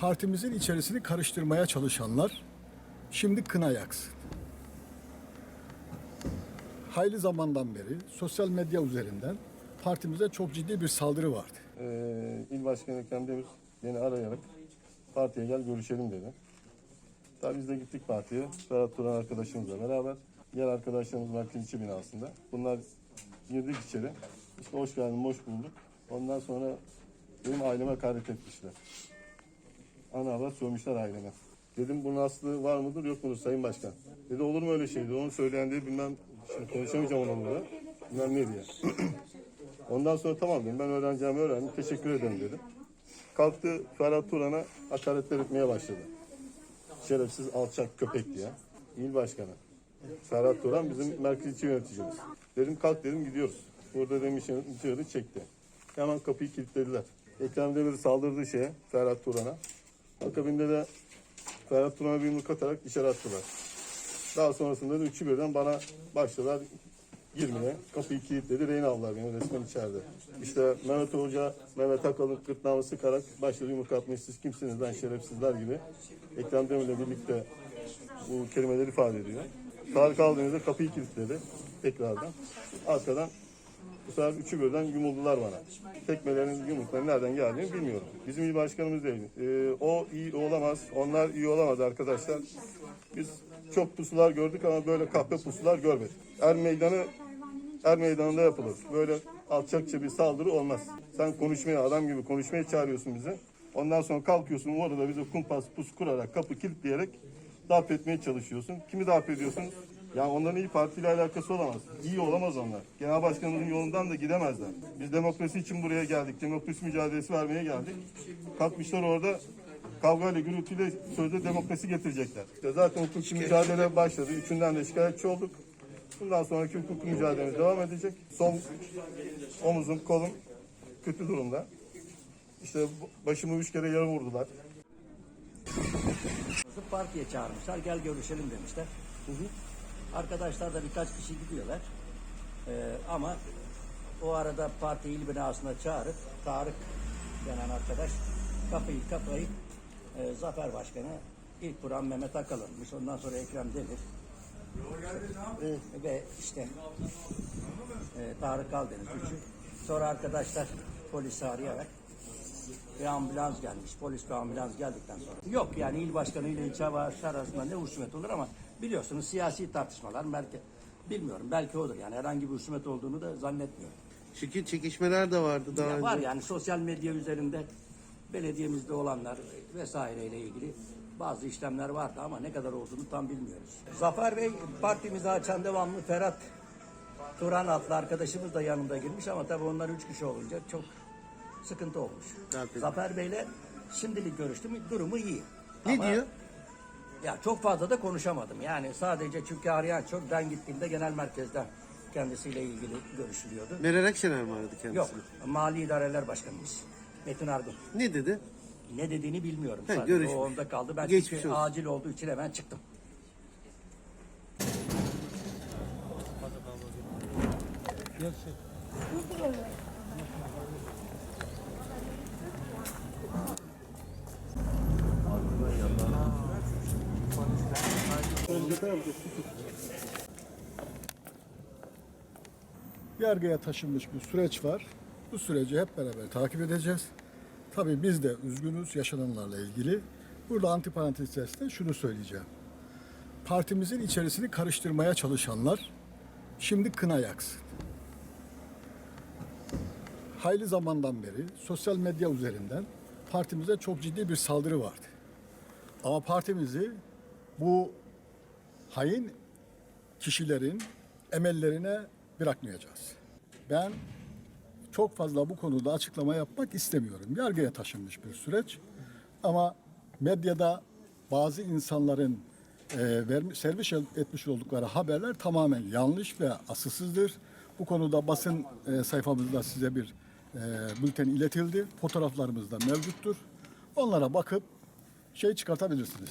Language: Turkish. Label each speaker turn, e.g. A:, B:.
A: partimizin içerisini karıştırmaya çalışanlar şimdi kına yaksın. Hayli zamandan beri sosyal medya üzerinden partimize çok ciddi bir saldırı vardı.
B: Ee, İl Başkanı Ekrem Demir beni arayarak partiye gel görüşelim dedi. Tabii biz de gittik partiye. Ferhat Turan arkadaşımızla beraber. Diğer arkadaşlarımız merkezci binasında. Bunlar girdik içeri. İşte hoş geldin, hoş bulduk. Ondan sonra benim aileme hakaret etmişler. Ana avrat sövmüşler aileme. Dedim bunun aslı var mıdır yok mudur Sayın Başkan? Dedi olur mu öyle şey? Dedi. Onu söyleyen de bilmem, şimdi konuşamayacağım onunla. Bilmem ne diye. Ondan sonra tamam dedim ben öğreneceğimi öğrendim teşekkür ederim dedim. Kalktı Ferhat Turan'a hakaretler etmeye başladı. Şerefsiz alçak köpek diye. İl başkanı. Ferhat Turan bizim merkezci yöneticimiz. Dedim kalk dedim gidiyoruz. Burada demiş içeri çekti. Hemen kapıyı kilitlediler. Ekrem Demir saldırdığı şeye Ferhat Turan'a. Akabinde de Ferhat Turan'a bir yumruk atarak içeri attılar. Daha sonrasında da üçü birden bana başladılar girmeye. Kapıyı kilitledi. Rehin aldılar beni resmen içeride. İşte Mehmet Hoca, Mehmet Akalın gırtlağımı sıkarak başladı yumruk atmayı siz kimsiniz lan şerefsizler gibi. Ekrem Demir'le birlikte bu kelimeleri ifade ediyor. Tarık Aldeniz'de kapıyı kilitledi tekrardan. Arkadan sefer üçü birden yumuldular bana. Tekmelerin yumrukların nereden geldiğini bilmiyorum. Bizim il başkanımız değil. Ee, o iyi olamaz, onlar iyi olamaz arkadaşlar. Biz çok pusular gördük ama böyle kahpe pusular görmedik. Er meydanı er meydanında yapılır. Böyle alçakça bir saldırı olmaz. Sen konuşmaya adam gibi konuşmaya çağırıyorsun bizi. Ondan sonra kalkıyorsun orada bize kumpas pus kurarak kapı kilitleyerek darp etmeye çalışıyorsun. Kimi darp ediyorsun? Yani onların iyi partiyle alakası olamaz. İyi olamaz onlar. Genel başkanımızın yolundan da gidemezler. Biz demokrasi için buraya geldik. Demokrasi mücadelesi vermeye geldik. Kalkmışlar orada kavgayla gürültüyle sözde demokrasi getirecekler. İşte zaten hukuki mücadele başladı. Üçünden de şikayetçi olduk. Bundan sonraki hukuki mücadelemiz devam edecek. Sol omuzum, kolum kötü durumda. İşte başımı üç kere yere vurdular.
C: Partiye çağırmışlar. Gel görüşelim demişler. Arkadaşlar da birkaç kişi gidiyorlar. Ee, ama o arada parti il binasına çağırıp Tarık denen arkadaş kapıyı kapayıp e, Zafer Başkanı ilk kuran Mehmet Akalın'mış. Ondan sonra Ekrem Demir. E, ve işte e, Tarık Aldeniz üçü. Sonra arkadaşlar polisi arayarak bir ambulans gelmiş. Polis bir ambulans geldikten sonra. Yok yani il başkanı ile ilçe arasında ne husumet olur ama biliyorsunuz siyasi tartışmalar belki bilmiyorum belki odur yani herhangi bir husumet olduğunu da zannetmiyorum.
D: Çünkü çekişmeler de vardı daha
C: Ya
D: önce.
C: var yani sosyal medya üzerinde belediyemizde olanlar vesaireyle ilgili bazı işlemler vardı ama ne kadar olduğunu tam bilmiyoruz. Zafer Bey partimizi açan devamlı Ferhat Turan adlı arkadaşımız da yanında girmiş ama tabii onlar üç kişi olunca çok sıkıntı olmuş.
D: Tabii.
C: Zafer Bey'le şimdilik görüştüm. Durumu iyi.
D: Ne
C: Ama-
D: diyor?
C: Ya çok fazla da konuşamadım. Yani sadece çünkü arayan çok ben gittiğimde genel merkezden kendisiyle ilgili görüşülüyordu.
D: Meral Akşener mi aradı kendisini?
C: Yok. Mali İdareler Başkanımız. Metin Argun.
D: Ne dedi?
C: Ne dediğini bilmiyorum.
D: He,
C: Sadece
D: görüşmüş.
C: o onda kaldı. Ben
D: Geçmiş
C: çünkü
D: olsun.
C: acil olduğu için hemen çıktım.
A: Yargıya taşınmış bir süreç var. Bu süreci hep beraber takip edeceğiz. Tabii biz de üzgünüz yaşananlarla ilgili. Burada antiparantez içerisinde şunu söyleyeceğim. Partimizin içerisini karıştırmaya çalışanlar şimdi kına yaksın. Hayli zamandan beri sosyal medya üzerinden partimize çok ciddi bir saldırı vardı. Ama partimizi bu hain kişilerin emellerine bırakmayacağız. Ben çok fazla bu konuda açıklama yapmak istemiyorum. Yargıya taşınmış bir süreç. Ama medyada bazı insanların e, vermiş, servis etmiş oldukları haberler tamamen yanlış ve asılsızdır. Bu konuda basın e, sayfamızda size bir e, bülten iletildi. Fotoğraflarımız da mevcuttur. Onlara bakıp şey çıkartabilirsiniz.